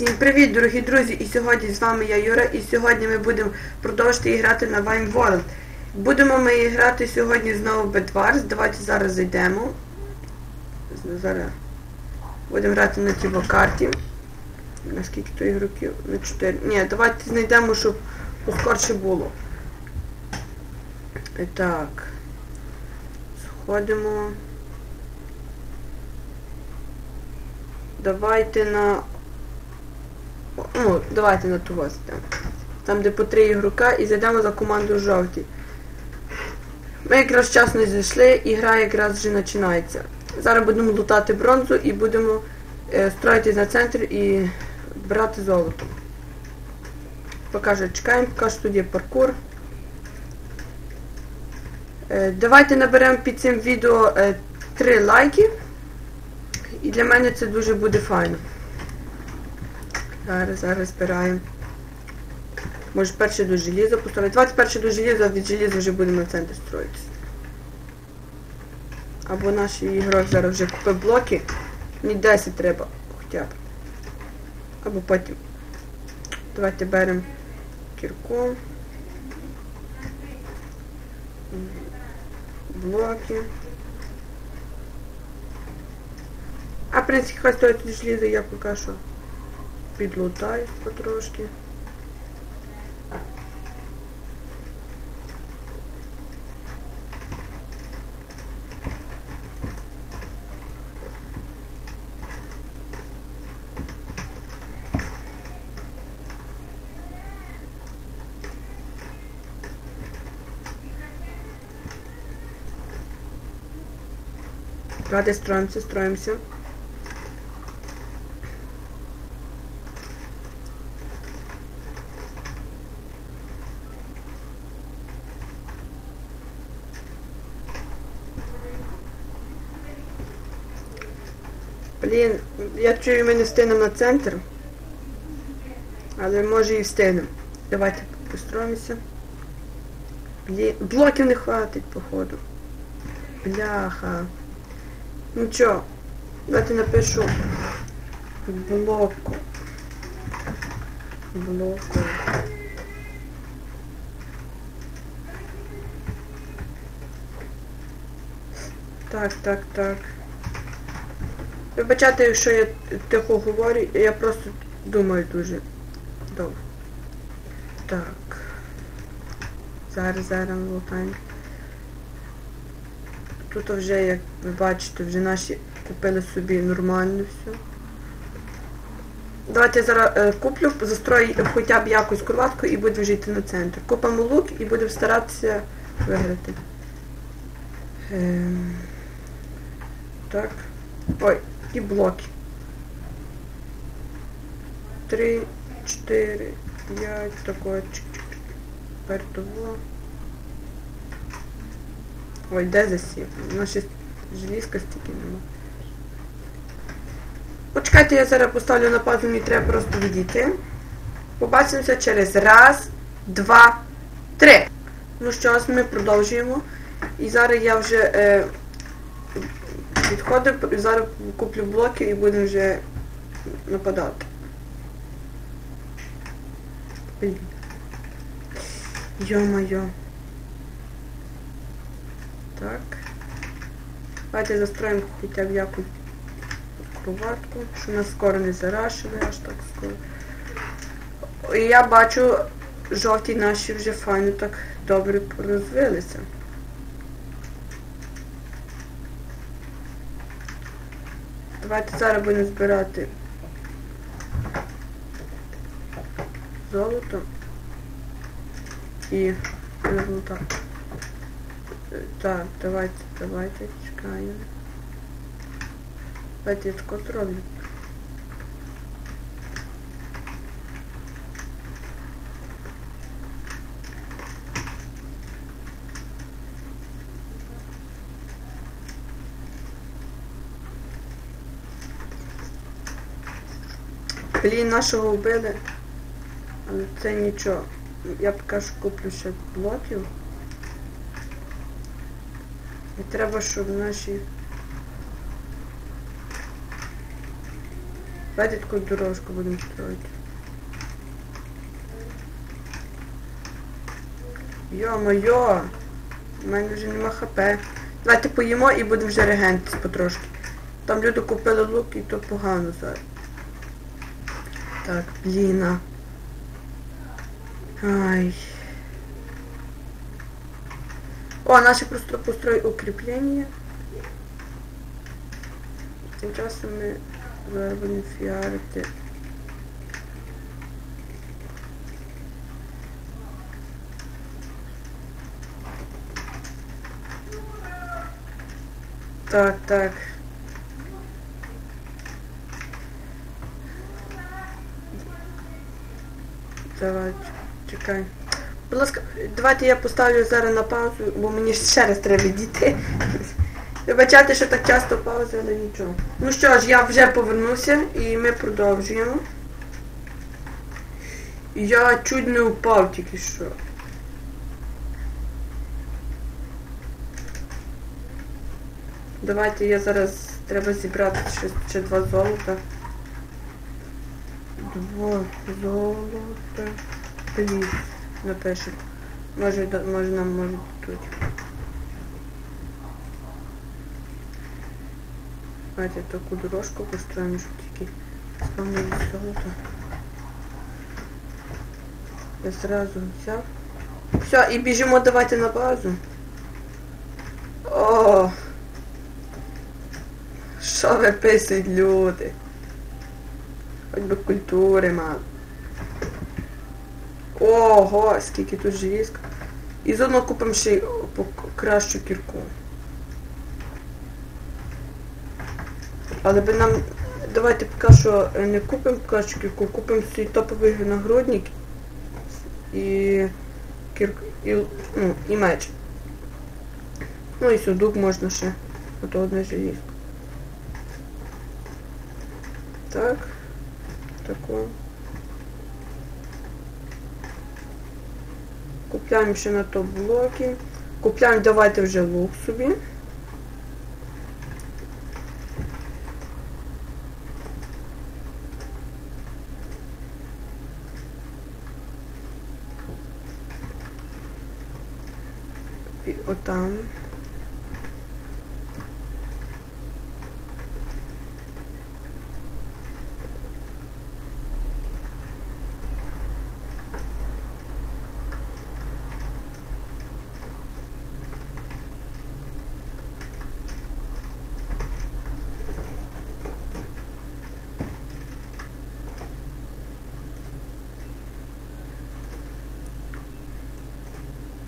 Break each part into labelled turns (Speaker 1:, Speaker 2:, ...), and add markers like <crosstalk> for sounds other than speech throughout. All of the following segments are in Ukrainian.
Speaker 1: Всім привіт, дорогі друзі! І сьогодні з вами я Юра, і сьогодні ми будемо продовжити грати на Vine World. Будемо ми грати сьогодні знову Bedwars. Давайте зараз зайдемо. Зараз будемо грати на тій карті. На скільки то ігроків? На 4. Ні, давайте знайдемо, щоб поскорше було. І Так. Сходимо. Давайте на... Ну, давайте на ту вас там. Там, де по три ігрока, і зайдемо за команду жовті. Ми якраз вчасно зійшли, і гра якраз вже починається. Зараз будемо лутати бронзу і будемо е, строїтись на центр і брати золото. Покажу, чекаємо, поки що тут є паркур. Е, давайте наберемо під цим відео е, 3 лайки. І для мене це дуже буде файно. Зараз, зараз збираємо. Може перше до желіза поставити. 21 до желіза, від желіза вже будемо в центр строїтися. Або наш ігрок зараз вже купив блоки. Мені 10 треба хоча б. Або потім. Давайте беремо кірку. Блоки. А в принципі, хай стоїть желізо, я поки що підлутаюсь потрошки. Давайте строимся, строимся. Блін, я чую, ми не встигнемо на центр. Але може і встигнемо. Давайте построїмося. Блін, блоків не хватить, походу. Бляха. Ну чо, давайте напишу блоку. Блоку. Так, так, так. Вибачайте, якщо я тихо говорю, я просто думаю дуже довго. Так. Зараз, зараз лутаємо. Тут вже, як ви бачите, вже наші купили собі нормально все. Давайте я зараз е, куплю, застрою хоча б якусь кроватку і буду вже йти на центр. Купимо лук і будемо старатися виграти. Ем, так. Ой, і блоки. Три, чотири, п'ять, такое. Тепер того. Ой, де засів? У нас ще желізка стільки нема. Почекайте, я зараз поставлю на паузу, мені треба просто відійти. Побачимося через раз, два, три. Ну що ми продовжуємо. І зараз я вже е, відходив, і зараз куплю блоки і будемо вже нападати. Блін. Йо-моє. Так. Давайте застроїмо хоча б якусь кроватку, що нас скоро не зарашили, аж так скоро. І я бачу, жовті наші вже файно так добре розвилися. Давайте зараз будемо збирати золото і золото. Так, давайте, давайте, чекаємо. Давайте я зроблю. Блін, нашого вбили. Але це нічого. Я поки що куплю ще блоків. І треба, щоб наші Давайте таку дорожку будемо строїти. Йо-моє! У мене вже нема хп. Давайте поїмо і будемо вже регентись потрошки. Там люди купили лук і то погано зараз. Так, бліна. Ай. О, наші просто построїть укріплення. Тим часом ми зараз будемо фіарити. Так, так. Давай, чекай. Будь ласка, давайте я поставлю зараз на паузу, бо мені ще раз треба відійти. Вибачайте, що так часто паузи, але нічого. Ну що ж, я вже повернувся і ми продовжуємо. Я чуть не упав тільки що. Давайте я зараз треба зібрати ще, ще два золота. Золота. Пліс. Напишу. Може, може нам може тут. Давайте таку дорожку построїмо, щоб тільки спавнили золото. Я зразу взяв. Все, і біжимо давайте на базу. О! Що виписують люди? Хоч би культури мали. Ого, скільки тут желізка. І заодно купимо ще й кращу кірку. Але би нам... Давайте поки що е, не купимо кращу кірку, купимо свій топовий нагрудник і кірку, і, ну, і меч. Ну і судок можна ще. Ото одне желізко. Так. Тако. Купляємо ще на то блоки. Купляємо, давайте вже лук собі. Отам.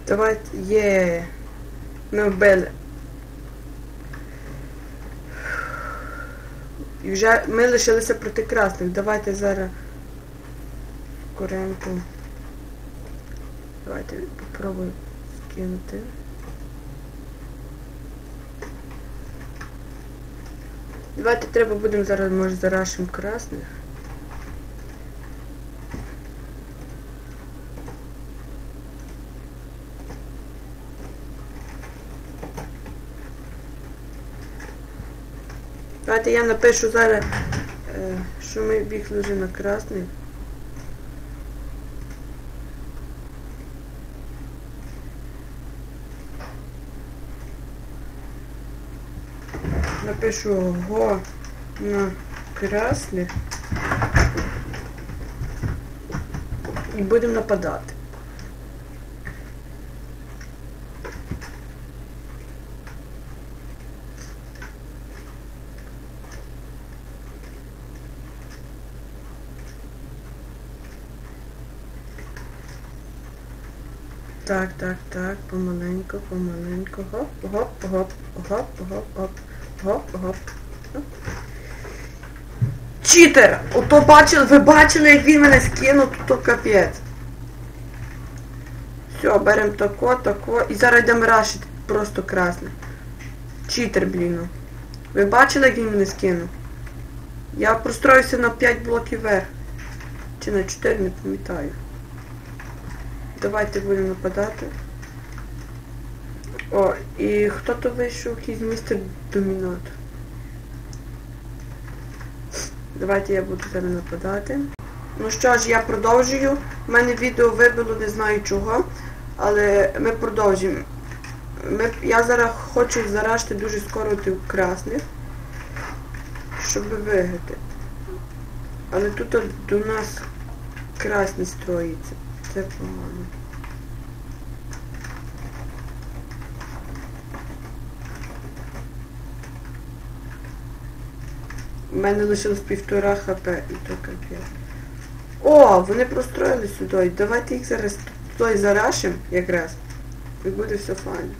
Speaker 1: Давайте, є. Вбили. І вже ми лишилися проти красних. Давайте зараз коренку. Давайте попробую скинути. Давайте треба будемо зараз, може, зарашимо красних. Давайте я напишу зараз, е, що ми бігли вже на красний. Напишу го на красних. І будемо нападати. Так, так, так, помаленьку, помаленьку. Гоп, гоп, гоп, гоп, гоп, гоп, гоп, гоп. Читер! Ото бачили, ви бачили, як він мене скинув, то, капець. Все, беремо тако, тако. І зараз йдемо рашити. Просто красне. Читер, блін. ну. Ви бачили, як він мене скинув? Я простроївся на 5 блоків вверх. Чи на 4, не пам'ятаю. Давайте будемо нападати. О, і хто то вийшов якийсь містер домінат. Давайте я буду зараз нападати. Ну що ж, я продовжую. У мене відео вибило, не знаю чого. Але ми продовжуємо. Ми, я зараз хочу зарашити дуже скоро тих красних, щоб виграти. Але тут до нас красні строїться. Це погано. У мене лишилось півтора хп і то капець. О, вони простроїли сюди. Давайте їх зараз туди зарашимо якраз. І буде все файно.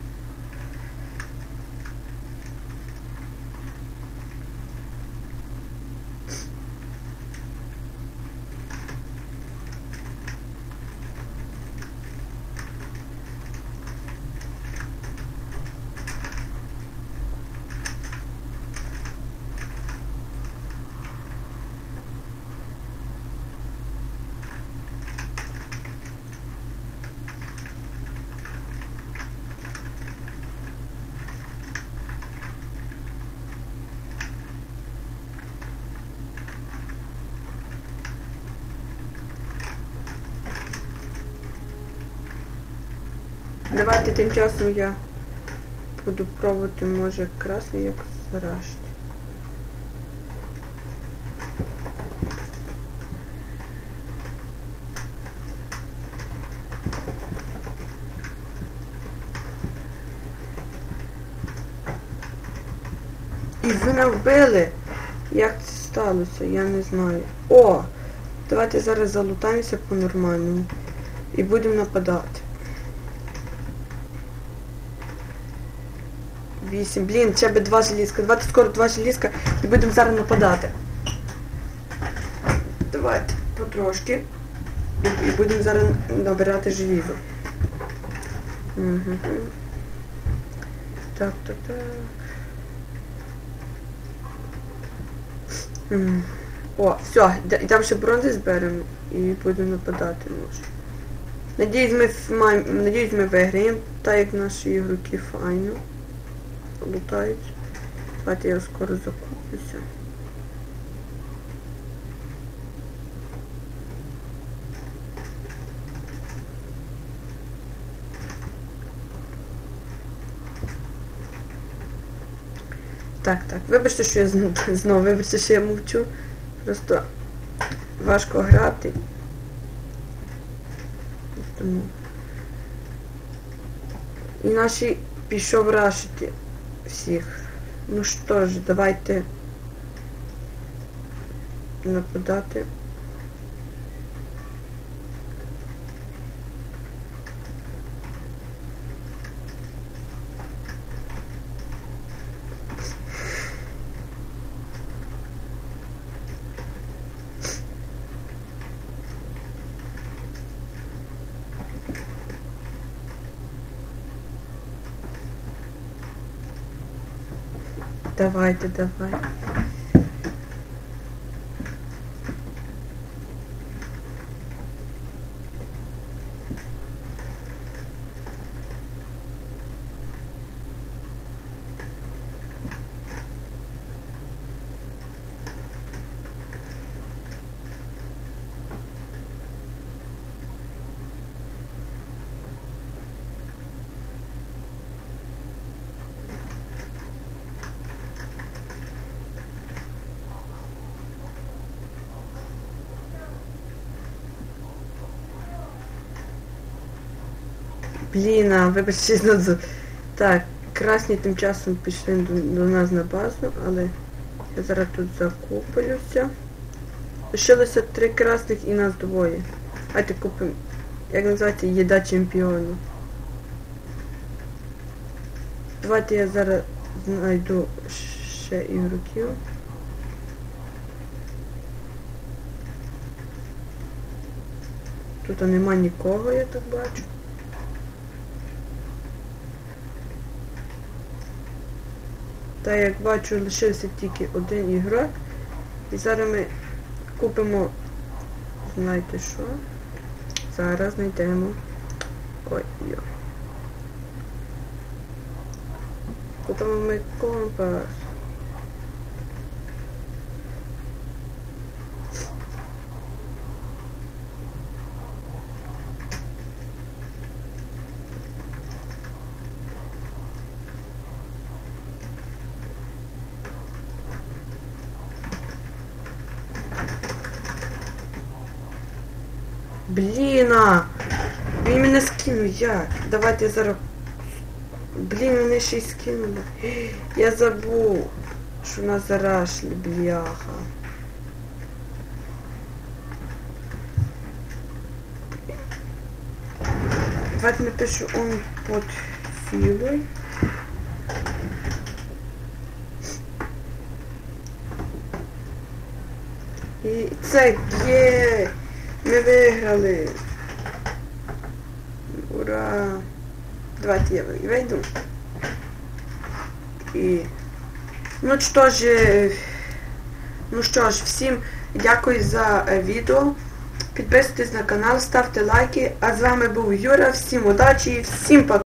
Speaker 1: Давайте тим часом я буду пробувати, може, красний як зарашити. І ви мене вбили! Як це сталося? Я не знаю. О! Давайте зараз залутаємося по-нормальному. І будемо нападати. Вісім. Блін, ще би два желізка. Давайте скоро два желізка і будемо зараз нападати. Давайте потрошки. І, будемо зараз набирати желізо. Угу. Так, так, так. О, все, йдемо ще бронзи зберемо і будемо нападати може. Надіюсь, ми надіюсь, ми виграємо, так як наші ігроки файно лутають. Давайте я скоро закуплюся. Так, так. Вибачте, що я знову, <laughs> знову вибачте, що я мовчу. Просто важко грати. Тому. І наші пішов рашити всіх. Ну що ж, давайте нападати. Давайте, давай. Блін, а вибачте знову. Так, красні тим часом пішли до, до нас на базу, але я зараз тут закуплюся. Лишилося три красних і нас двоє. Давайте купимо, як називається, їда чемпіону. Давайте я зараз знайду ще ігроків. Тут нема нікого, я так бачу. Та як бачу, лишився тільки один ігрок. І зараз ми купимо, знаєте що? Зараз знайдемо. Ой, йо. Купимо ми компас. Блін, а! Він мене скинув, як? Давайте я зараз. Блін, мене ще й скинули. <gasps> Я забув, що нас зарашлі, бляха. Давайте напишу он под силой. І це є! Ми виграли! Ура! Давайте я вийду. І... Ну що ж, е, ну що ж, всім дякую за е, відео. Підписуйтесь на канал, ставте лайки. А з вами був Юра. Всім удачі і всім пока!